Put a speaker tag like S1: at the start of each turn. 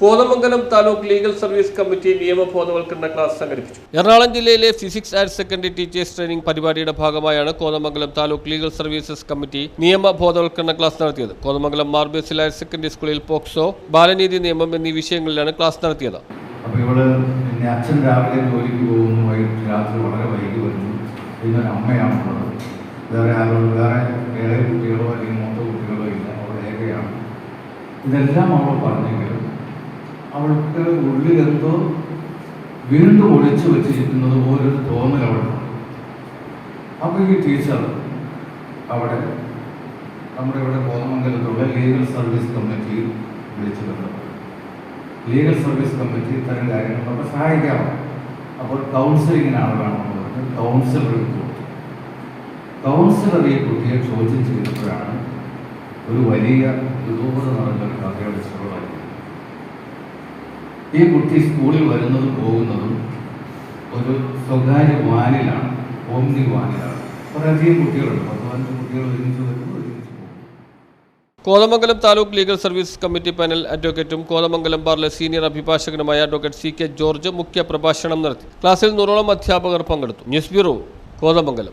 S1: Kothamangalam taluk legal service committee നിയമബോധവൽക്കരണ class സംഘടിപ്പിച്ചു. എറണാകുളം ജില്ലയിലെ physics higher secondary teachers training പരിപാടിയുടെ ഭാഗമായാണ് Kothamangalam taluk legal services committee നിയമബോധവൽക്കരണ class നടത്തിയത്. Kothamangalam Mar Basil higher secondary സ്കൂളിൽ POCSO ബാലനീതി നിയമം എന്നീ വിഷയങ്ങളിലാണ് ക്ലാസ് നടത്തിയത്.
S2: അപ്പോൾ ഇവിടെ അച്ഛൻ രാവിലെ ജോലിക്ക് പോകുന്നു വൈകിട്ട് രാത്രി വളരെ വൈകി വരുന്നു. പിന്നെ ഒരു അമ്മയാണുള്ളത്. വേറെ ആരോ വേറെ ഏഴ് കുട്ടികളോ അല്ലെങ്കിൽ മൂത്ത കുട്ടികളോ ഇല്ല. അവൾ ഏകയാണ്. ഇതെല്ലാം അവൾ പറഞ്ഞെങ്കിലും അവൾക്ക് ഉള്ളിലെന്തോ വീണ്ടും ഒളിച്ചു വെച്ചിരിക്കുന്നത് പോലൊരു തോന്നൽ അവിടെ അപ്പോൾ ഈ ടീച്ചർ അവിടെ നമ്മുടെ ഇവിടെ കോതമംഗലത്തുള്ള ലീഗൽ സർവീസ് കമ്മിറ്റിയിൽ വിളിച്ചു ബന്ധപ്പെട്ടു ലീഗൽ സർവീസ് കമ്മിറ്റി ഇത്തരം കാര്യങ്ങളൊക്കെ സഹായിക്കാം. അപ്പോൾ കൗൺസിലിങ്ങിനാണ് വേണമെന്ന് പറഞ്ഞ് കൗൺസിലർ കൊടുത്തു കൗൺസിലർ ഈ കുട്ടിയെ ചോദ്യം ചെയ്തപ്പോഴാണ് ഒരു വലിയ രൂപത നടന്നൊരു ഈ കുട്ടി സ്കൂളിൽ വരുന്നതും പോകുന്നതും ഒരു സ്വകാര്യ വാനിലാണ് ഓംനി വാനിലാണ്. കുറേയധികം കുട്ടികളുണ്ട്. പത്ത് പതിനഞ്ച് കുട്ടികൾ ഒരുമിച്ച് വരുന്നു ഒരുമിച്ച്
S1: Kothamangalam taluk legal service committee panel അഡ്വക്കേറ്റും Kothamangalam ബാറിലെ സീനിയർ അഭിഭാഷകനുമായ അഡ്വക്കേറ്റ് സി കെ ജോർജ് മുഖ്യ പ്രഭാഷണം നടത്തി. ക്ലാസ്സിൽ നൂറോളം അധ്യാപകർ പങ്കെടുത്തു. News bureau Kothamangalam.